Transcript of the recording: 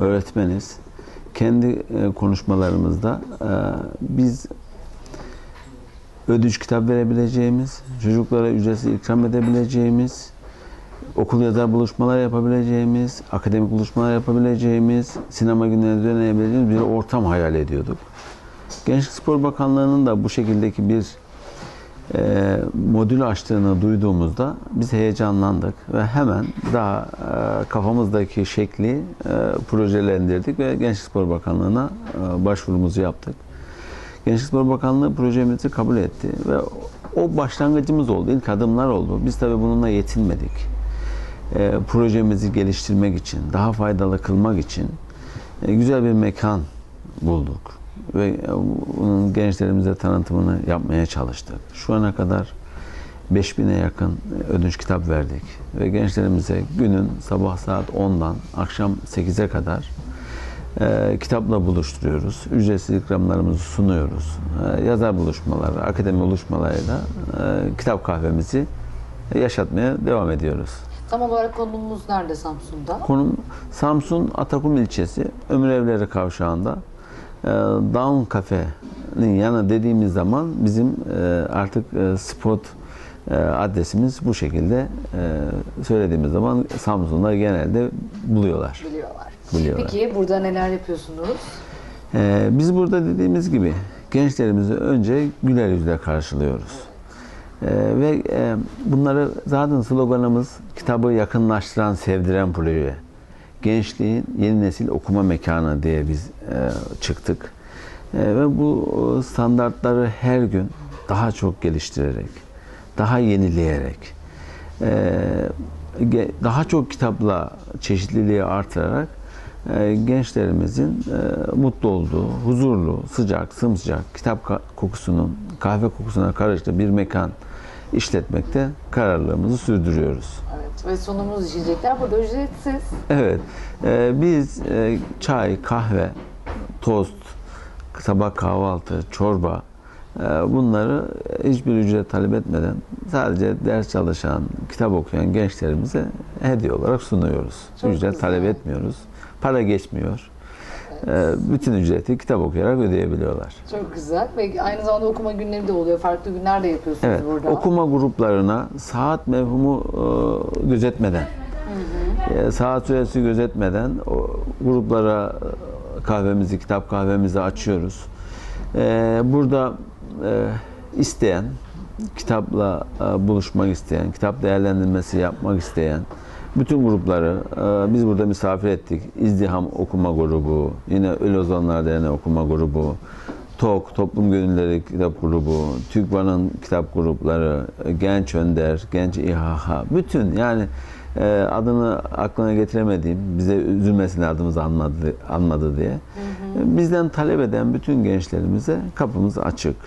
öğretmeniz. Kendi e, konuşmalarımızda e, biz ödünç kitap verebileceğimiz, çocuklara ücretsiz ikram edebileceğimiz, okul yazar buluşmalar yapabileceğimiz, akademik buluşmalar yapabileceğimiz, sinema günlerine dönebileceğimiz bir ortam hayal ediyorduk. Gençlik Spor Bakanlığı'nın da bu şekildeki bir e, modül açtığını duyduğumuzda biz heyecanlandık ve hemen daha e, kafamızdaki şekli e, projelendirdik ve Gençlik Spor Bakanlığı'na e, başvurumuzu yaptık. Gençlik Spor Bakanlığı projemizi kabul etti ve o başlangıcımız oldu, ilk adımlar oldu. Biz tabii bununla yetinmedik. E, projemizi geliştirmek için, daha faydalı kılmak için e, güzel bir mekan bulduk ve bunun gençlerimize tanıtımını yapmaya çalıştık. Şu ana kadar 5000'e yakın ödünç kitap verdik ve gençlerimize günün sabah saat 10'dan akşam 8'e kadar e, kitapla buluşturuyoruz. Ücretsiz ikramlarımızı sunuyoruz. E, yazar buluşmaları, akademi buluşmalarıyla e, kitap kahvemizi yaşatmaya devam ediyoruz. Tam olarak konumumuz nerede Samsun'da? Konum Samsun Atakum ilçesi Ömür Evleri kavşağında Down Cafe'nin yanı dediğimiz zaman bizim e, artık e, spot e, adresimiz bu şekilde söylediğimiz zaman Samsun'da genelde buluyorlar. Biliyorlar. Biliyorlar. Peki burada neler yapıyorsunuz? Ee, biz burada dediğimiz gibi gençlerimizi önce güler yüzle karşılıyoruz. Ee, ve e, bunları zaten sloganımız kitabı yakınlaştıran, sevdiren proje. Gençliğin yeni nesil okuma mekanı diye biz e, çıktık. E, ve bu e, standartları her gün daha çok geliştirerek, daha yenileyerek, e, daha çok kitapla çeşitliliği artırarak e, gençlerimizin e, mutlu olduğu, huzurlu, sıcak, sımsıcak kitap kokusunun kahve kokusuna karıştığı bir mekan işletmekte kararlılığımızı sürdürüyoruz. Evet ve sunumumuz içecekler burada ücretsiz. Evet, e, biz e, çay, kahve, tost, sabah kahvaltı, çorba e, bunları hiçbir ücret talep etmeden sadece ders çalışan, kitap okuyan gençlerimize hediye olarak sunuyoruz. Çok ücret güzel. talep etmiyoruz. Para geçmiyor. E, bütün ücreti kitap okuyarak ödeyebiliyorlar. Çok güzel ve aynı zamanda okuma günleri de oluyor. Farklı günler de yapıyorsunuz Evet, burada. okuma gruplarına saat mevhumu e, gözetmeden, e, saat süresi gözetmeden o gruplara e, kahvemizi, kitap kahvemizi açıyoruz. Burada isteyen, kitapla buluşmak isteyen, kitap değerlendirmesi yapmak isteyen bütün grupları e, biz burada misafir ettik. İzdiham Okuma Grubu, yine Ölü Ozanlar Derneği Okuma Grubu, TOK, Toplum Gönülleri Kitap Grubu, TÜGVA'nın kitap grupları, Genç Önder, Genç İHH, bütün yani e, adını aklına getiremediğim, bize üzülmesin adımızı anmadı, anmadı diye. Bizden talep eden bütün gençlerimize kapımız açık.